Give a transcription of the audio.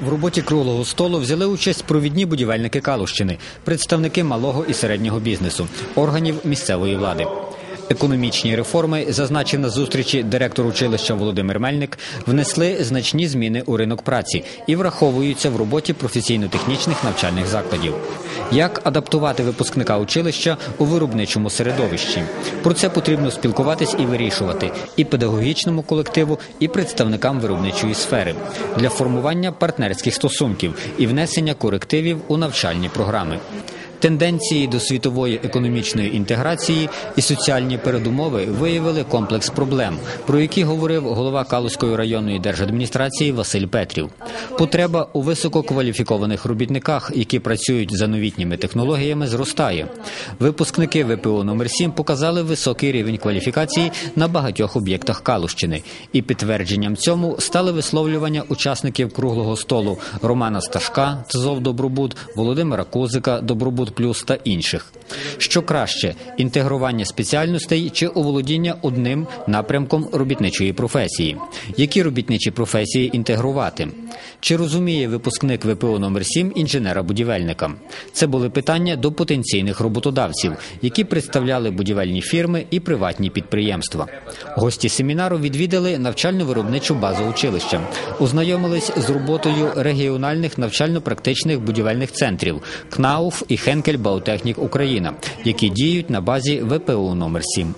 В роботі круглого столу взяли участь провідні будівельники Калущини, представники малого і середнього бізнесу, органів місцевої влади. Економічні реформи, зазначив на зустрічі директор училища Володимир Мельник, внесли значні зміни у ринок праці і враховуються в роботі професійно-технічних навчальних закладів. Як адаптувати випускника училища у виробничому середовищі? Про це потрібно спілкуватись і вирішувати і педагогічному колективу, і представникам виробничої сфери для формування партнерських стосунків і внесення корективів у навчальні програми. Тенденції до світової економічної інтеграції і соціальні передумови виявили комплекс проблем, про які говорив голова Калузької районної держадміністрації Василь Петрів. Потреба у висококваліфікованих робітниках, які працюють за новітніми технологіями, зростає. Випускники ВПО номер 7 показали високий рівень кваліфікації на багатьох об'єктах Калущини, і підтвердженням цьому стали висловлювання учасників круглого столу Романа Сташка, ТЗОВ Добробут, Володимира Козика, Добробут Плюс та інших. Що краще інтегрування спеціальностей чи оволодіння одним напрямком робітничої професії? Які робітничі професії інтегрувати? Чи розуміє випускник ВПО номер 7 інженера-будівельника? Це були питання до потенційних роботодавців, які представляли будівельні фірми і приватні підприємства. Гості семінару відвідали навчально-виробничу базу училища, ознайомились з роботою регіональних навчально-практичних будівельних центрів КНАУФ і Хенкель Баутехнік Україна, які діють на базі ВПО номер 7